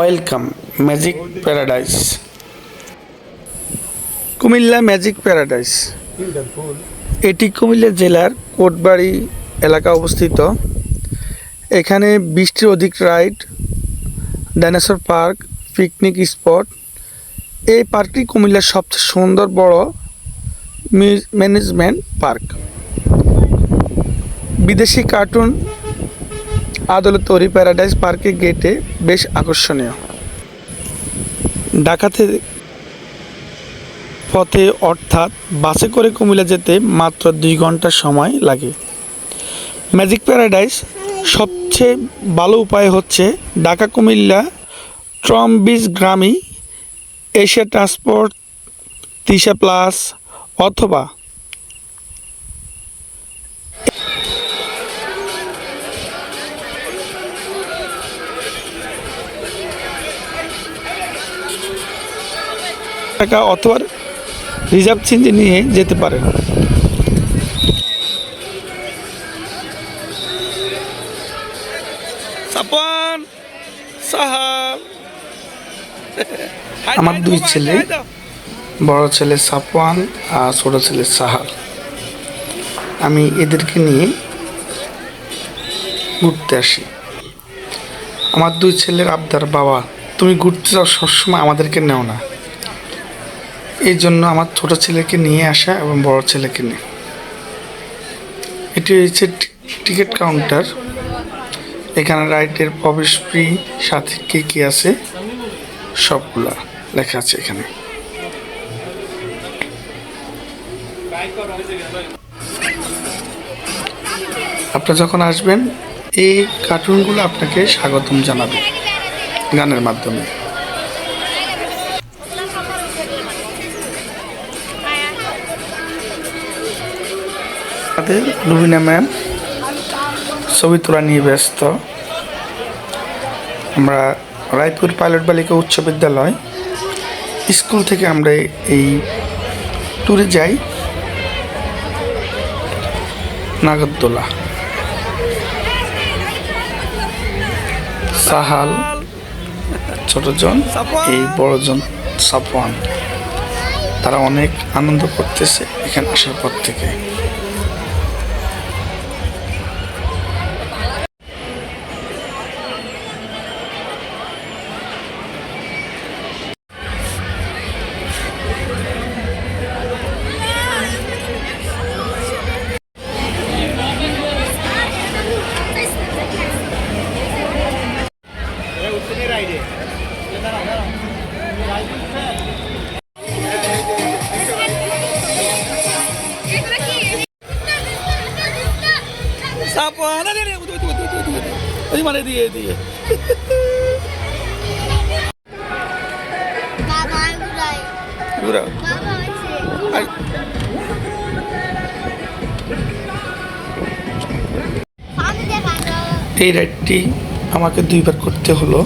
Welcome magic paradise Comilla magic paradise এটি কুমিল্লা জেলার কোটবাড়ি এলাকা অবস্থিত। এখানে বৃষ্টির অধিক ride, dinosaur park, picnic spot. এই পার্কটি কুমিল্লার সবচেয়ে সুন্দর বড় ম্যানেজমেন্ট পার্ক। বিদেশি কার্টুন আদলে তৈরি প্যারাডাইস পার্কের গেটে বেশ আকর্ষণীয়। ঢাকাতে পথে অর্থাৎ বাসে করে কুমিল্লা যেতে মাত্র দুই ঘণ্টা সময় লাগে। ম্যাজিক প্যারাডাইস সবচেয়ে ভালো উপায় হচ্ছে ঢাকা কুমিল্লা ট্রম বিচ গ্রামী এশিয়া ট্রান্সপোর্ট তিশা প্লাস অথবা টাকা অথবা রিজার্ভ চেঞ্জে নিয়ে যেতে পারেন। সাপান সাহাল আমার দুই ছেলে বড় ছেলে সাপওয়ান আর ছোট ছেলে সাহাল আমি এদেরকে নিয়ে ঘুরতে আসি। আমার দুই ছেলের আবদার বাবা তুমি ঘুরতে যাও সবসময় আমাদেরকে নেও না। এই জন্য আমার ছোট ছেলেকে নিয়ে আসা এবং বড় ছেলেকে নিয়ে। এটি হচ্ছে টিকিট কাউন্টার। এখানে রাইডের প্রবেশ ফ্রি সাথে কে কী আছে, সবগুলা লেখা আছে এখানে। আপনারা যখন আসবেন, এই কার্টুনগুলো আপনাকে স্বাগতম জানাবে গানের মাধ্যমে। আমাদের রুবিনা ম্যাম। ছবি তোলা নিয়ে ব্যস্ত। আমরা রায়পুর পাইলট বালিকা উচ্চ বিদ্যালয়। স্কুল থেকে আমরা এই ট্যুরে যাই। নাগরদোলা। সাহাল, ছোটজন, এই বড়জন সাপওয়ান তারা অনেক আনন্দ করতেছে এখানে আসার পর থেকে। ওই মানে দিয়ে দিয়ে ঘুরাও। এই রাইডটি আমাকে দুইবার করতে হলো।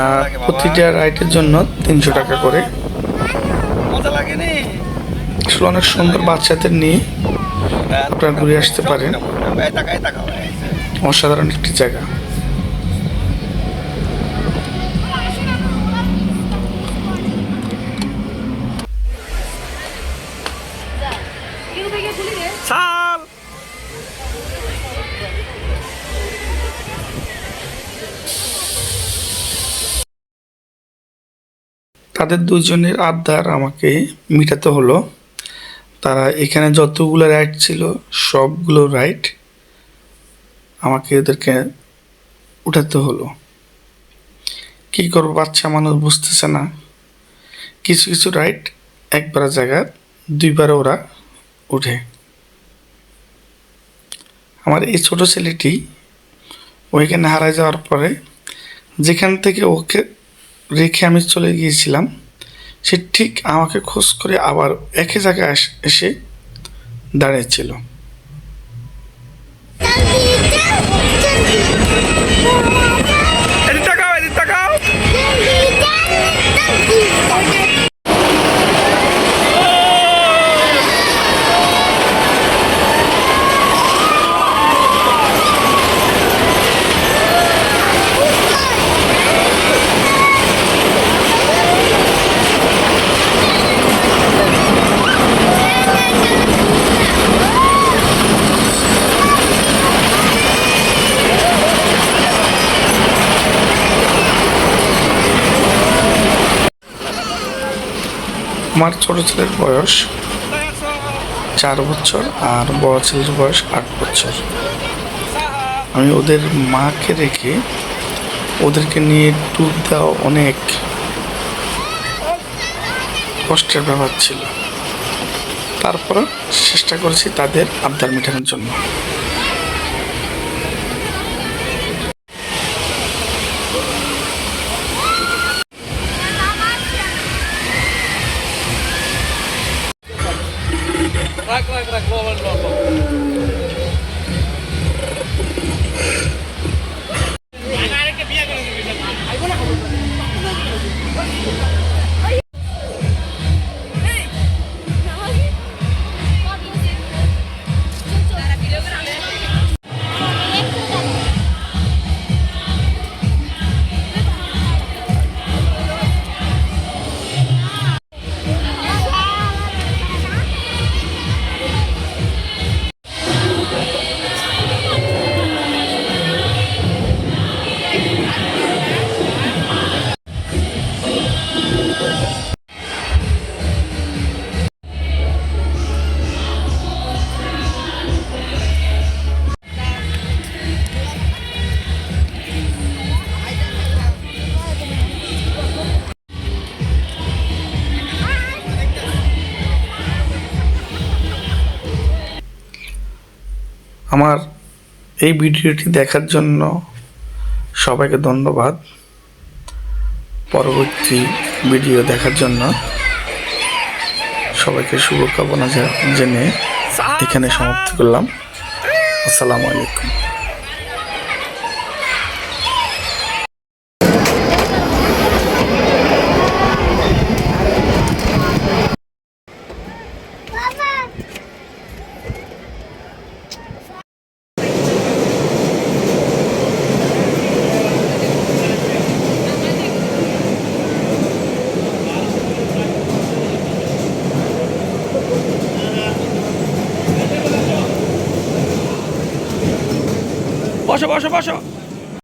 আর প্রতিটা রাইডের জন্য তিনশো টাকা করে। মজা আসলে অনেক সুন্দর বাচ্চাদের নিয়ে। আপনারা ঘুরে আসতে পারেন। অসাধারণ একটি জায়গা। তাদের দুজনের আবদার আমাকে মিটাতে হলো। তারা এখানে যতগুলো রাইড ছিল, সবগুলো রাইড আমাকে ওদেরকে উঠাতে হলো। কী করব, বাচ্চা মানুষ বুঝতেছে না। কিছু কিছু রাইড একবার জায়গা, দুইবার ওরা উঠে। আমার এই ছোট ছেলেটি ওইখানে হারায় যাওয়ার পরে যেখান থেকে ওকে রেখে আমি চলে গিয়েছিলাম সে ঠিক আমাকে খোঁজ করে আবার একই জায়গায় এসে দাঁড়িয়েছিল। আমার ছোট ছেলের বয়স চার বছর আর বড় ছেলের বয়স আট বছর। আমি ওদের মাকে রেখে ওদেরকে নিয়ে ট্যুর দেওয়া অনেক কষ্টের ব্যাপার ছিল। তারপর চেষ্টা করেছি তাদের আবদার মেটানোর জন্য। Tako je krakovan robot. আমার এই ভিডিওটি দেখার জন্য সবাইকে ধন্যবাদ। পরবর্তী ভিডিও দেখার জন্য সবাইকে শুভকামনা জেনে এখানে সমাপ্ত করলাম। আসসালামু আলাইকুম। বসো বসো